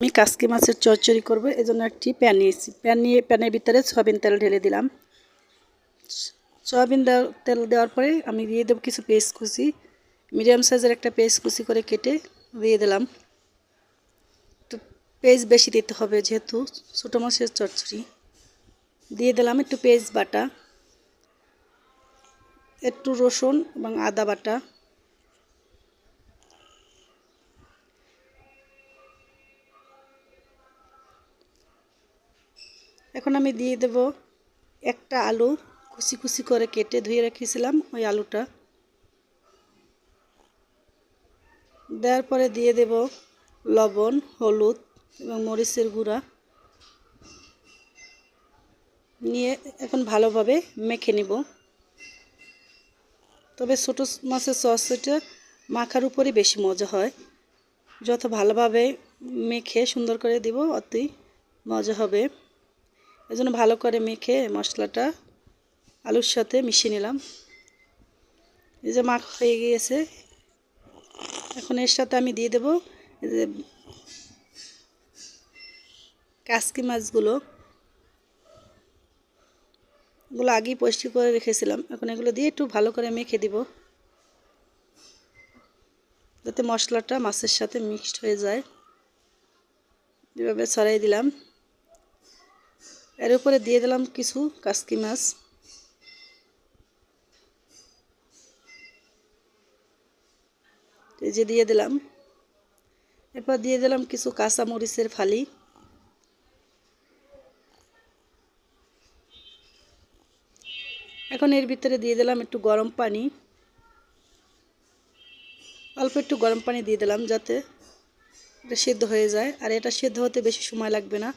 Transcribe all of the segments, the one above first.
আমি কাসকি মাছের চচ্চড়ি করব, এজন্য একটি প্যান নিয়েছি। প্যান নিয়ে, প্যানের ভিতরে সয়াবিন তেল ঢেলে দিলাম। সয়াবিন তেল দেওয়ার পরে আমি দিয়ে দেবো কিছু পেস্ট কুচি। মিডিয়াম সাইজের একটা পেস্ট কুচি করে কেটে দিয়ে দিলাম। একটু পেস্ট বেশি দিতে হবে যেহেতু ছোটো মাছের চচ্চড়ি। দিয়ে দিলাম একটু পেস্ট বাটা, একটু রসুন এবং আদা বাটা। এখন আমি দিয়ে দেব একটা আলু কুচি কুচি করে কেটে ধুয়ে রেখেছিলাম ওই আলুটা। দেওয়ার পরে দিয়ে দেব লবণ, হলুদ এবং মরিচের গুঁড়া। নিয়ে এখন ভালোভাবে মেখে নিব। তবে ছোটো মাছের সসটা মাখার উপরই বেশি মজা হয়। যত ভালোভাবে মেখে সুন্দর করে দিব, অতই মজা হবে। এজন্য ভালো করে মেখে মশলাটা আলুর সাথে মিশিয়ে নিলাম। এই যে মাখ হয়ে গিয়েছে। এখন এর সাথে আমি দিয়ে দেবো এই যে কাসকি মাছগুলো। এগুলো আগেই পরিষ্কার করে রেখেছিলাম। এখন এগুলো দিয়ে একটু ভালো করে মেখে দিব। যাতে মশলাটা মাছের সাথে মিক্সড হয়ে যায়। এভাবে ছড়াই দিলাম। এর উপরে দিয়ে দিলাম কিছু কাসকি মাছ। এই যে দিয়ে দিলাম। এরপর দিয়ে দিলাম কিছু কাঁচা মরিচের ফালি। এখন এর ভিতরে দিয়ে দিলাম একটু গরম পানি। অল্প একটু গরম পানি দিয়ে দিলাম যাতে এটা সিদ্ধ হয়ে যায়। আর এটা সিদ্ধ হতে বেশি সময় লাগবে না।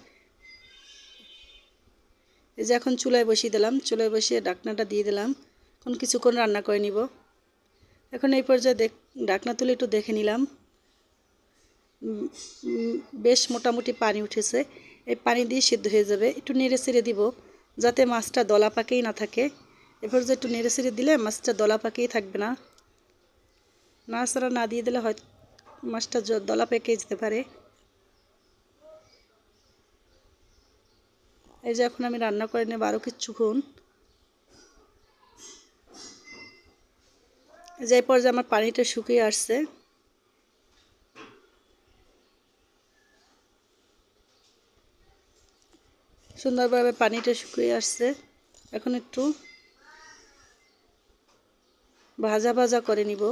এই যে এখন চুলায় বসিয়ে দিলাম, চুলায় বসিয়ে ডাকনাটা দিয়ে দিলাম। এখন কিছুক্ষণ রান্না করে নিব। এখন এই পর্যায়ে দেখ, ডাকনা তুলে একটু দেখে নিলাম। বেশ মোটামুটি পানি উঠেছে। এই পানি দিয়ে সিদ্ধ হয়ে যাবে। একটু নেড়ে ছেড়ে দিব, যাতে মাছটা দলা পাকেই না থাকে। এরপর যে একটু নেড়ে ছেড়ে দিলে মাছটা দলা পাকেই থাকবে না। নাড়াচাড়া না দিয়ে দিলে হয় মাছটা দলা পেকে যেতে পারে। এই যে এখন আমি রান্না করে নেব আরও কিছুক্ষণ। যে পর্যায়ে আমার পানিটা শুকিয়ে আসছে। সুন্দরভাবে পানিটা শুকিয়ে আসছে। এখন একটু ভাজা ভাজা করে নিব।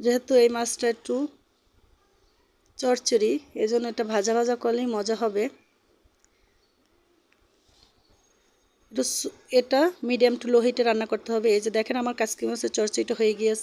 যেহেতু এই মাছটা একটু চরচড়ি এই জন্য এটা ভাজা ভাজা করলেই মজা হবে একটু এটা মিডিয়াম টু লো হিটে রান্না করতে হবে। এই যে দেখেন আমার কাজকি মাছের চরচড়িটা হয়ে গিয়েছে।